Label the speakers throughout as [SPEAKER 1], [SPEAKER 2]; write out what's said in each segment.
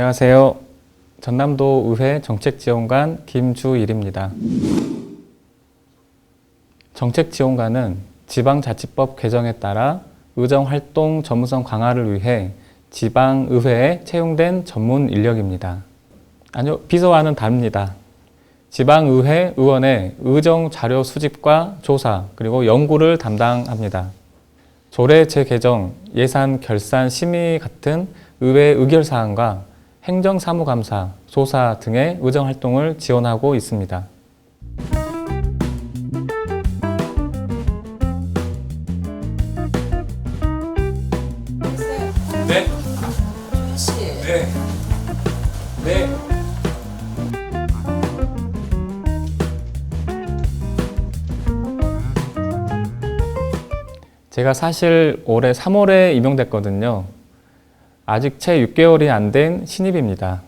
[SPEAKER 1] 안녕하세요. 전남도 의회 정책지원관 김주일입니다. 정책지원관은 지방자치법 개정에 따라 의정활동 전문성 강화를 위해 지방의회에 채용된 전문 인력입니다. 아니요, 비서와는 다릅니다. 지방의회 의원의 의정 자료 수집과 조사 그리고 연구를 담당합니다. 조례 재개정, 예산 결산 심의 같은 의회 의결 사항과 행정사무감사, 조사 등의 의정 활동을 지원하고 있습니다. 네,
[SPEAKER 2] 씨,
[SPEAKER 1] 네, 네. 제가 사실 올해 3월에 임용됐거든요. 아직 채 6개월이 안 된 신입입니다.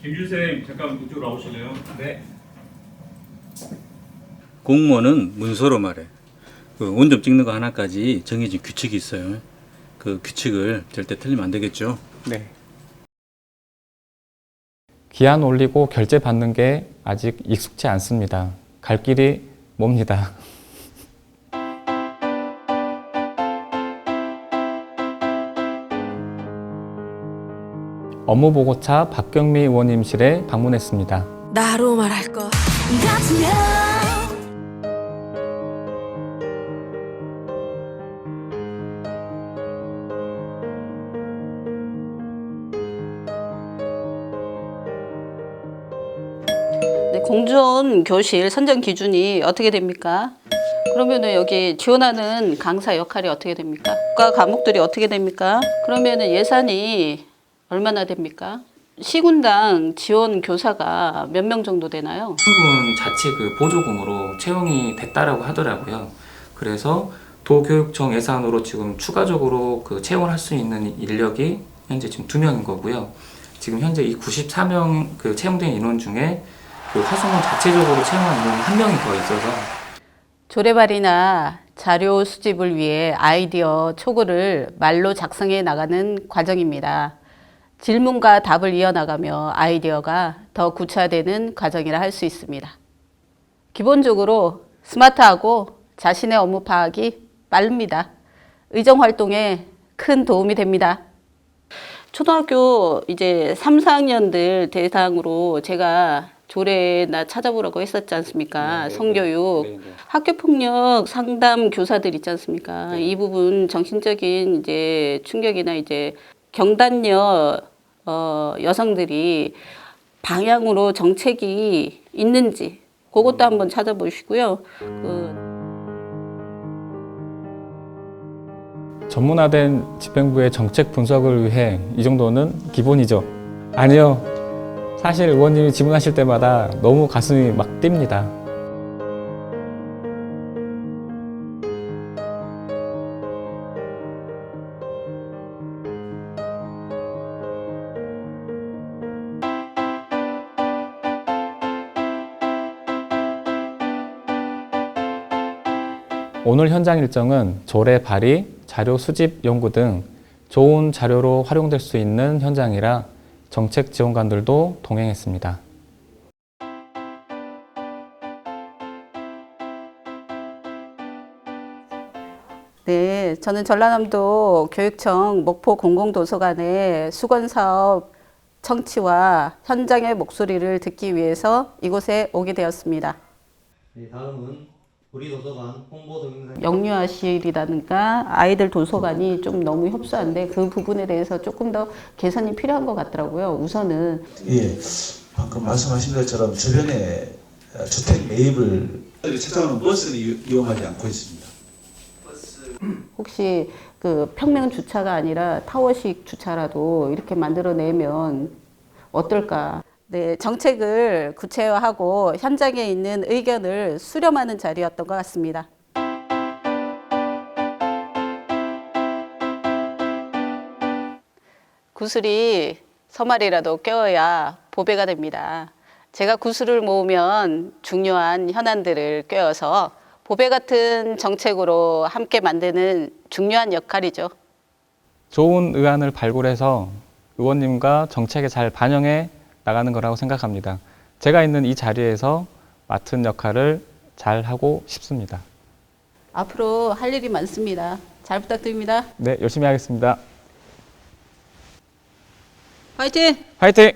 [SPEAKER 3] 김준 쌤 잠깐 이쪽으로 나오실래요?
[SPEAKER 1] 네.
[SPEAKER 4] 공무원은 문서로 말해. 그 원점 찍는 거 하나까지 정해진 규칙이 있어요. 그 규칙을 절대 틀리면 안 되겠죠.
[SPEAKER 1] 네. 기한 올리고 결제 받는 게 아직 익숙치 않습니다. 갈 길이 멉니다. 업무보고차 박경미 의원님실에 방문했습니다.
[SPEAKER 2] 나로 말할 것 같으면
[SPEAKER 5] 네, 공존 교실 선정 기준이 어떻게 됩니까? 그러면은 여기 지원하는 강사 역할이 어떻게 됩니까? 국가 과목들이 어떻게 됩니까? 그러면은 예산이 얼마나 됩니까? 시군당 지원 교사가 몇 명 정도 되나요?
[SPEAKER 1] 충분 자체 그 보조금으로 채용이 됐다라고 하더라고요. 그래서 도교육청 예산으로 지금 추가적으로 그 채용을 할 수 있는 인력이 현재 지금 두 명인 거고요. 지금 현재 이 94명 그 채용된 인원 중에 그 화성원 자체적으로 채용한 인원이 한 명이 더 있어서
[SPEAKER 5] 조례발이나 자료 수집을 위해 아이디어 초고를 말로 작성해 나가는 과정입니다. 질문과 답을 이어나가며 아이디어가 더 구체화되는 과정이라 할 수 있습니다. 기본적으로 스마트하고 자신의 업무 파악이 빠릅니다. 의정 활동에 큰 도움이 됩니다. 초등학교 이제 3, 4학년들 대상으로 제가 조례나 찾아보라고 했었지 않습니까? 성교육. 학교 폭력 상담 교사들 있지 않습니까? 이 부분 정신적인 이제 충격이나 이제 경단녀 어, 여성들이 방향으로 정책이 있는지 그것도 한번 찾아보시고요. 그
[SPEAKER 1] 전문화된 집행부의 정책 분석을 위해 이 정도는 기본이죠. 아니요. 사실 의원님이 질문하실 때마다 너무 가슴이 막 뜁니다. 오늘 현장 일정은 조례 발의, 자료 수집 연구 등 좋은 자료로 활용될 수 있는 현장이라 정책 지원관들도 동행했습니다.
[SPEAKER 5] 네, 저는 전라남도 교육청 목포 공공도서관의 수건 사업 청취와 현장의 목소리를 듣기 위해서 이곳에 오게 되었습니다.
[SPEAKER 6] 네, 다음은 우리 도서관 홍보 동영상
[SPEAKER 5] 영유아실이라든가 아이들 도서관이 좀 너무 협소한데 그 부분에 대해서 조금 더 개선이 필요한 것 같더라고요. 우선은
[SPEAKER 7] 예, 방금 말씀하신 것처럼 주변에 어, 주택 매입을 찾아오는 버스는 이- 이용하지 않고 있습니다.
[SPEAKER 5] 혹시 그 평면 주차가 아니라 타워식 주차라도 이렇게 만들어내면 어떨까? 네, 정책을 구체화하고 현장에 있는 의견을 수렴하는 자리였던 것 같습니다. 구슬이 서말이라도 꿰어야 보배가 됩니다. 제가 구슬을 모으면 중요한 현안들을 꿰어서 보배 같은 정책으로 함께 만드는 중요한 역할이죠.
[SPEAKER 1] 좋은 의안을 발굴해서 의원님과 정책에 잘 반영해 나가는 거라고 생각합니다. 제가 있는 이 자리에서 맡은 역할을 잘 하고 싶습니다.
[SPEAKER 5] 앞으로 할 일이 많습니다. 잘 부탁드립니다.
[SPEAKER 1] 네, 열심히 하겠습니다.
[SPEAKER 5] 화이팅!
[SPEAKER 1] 화이팅!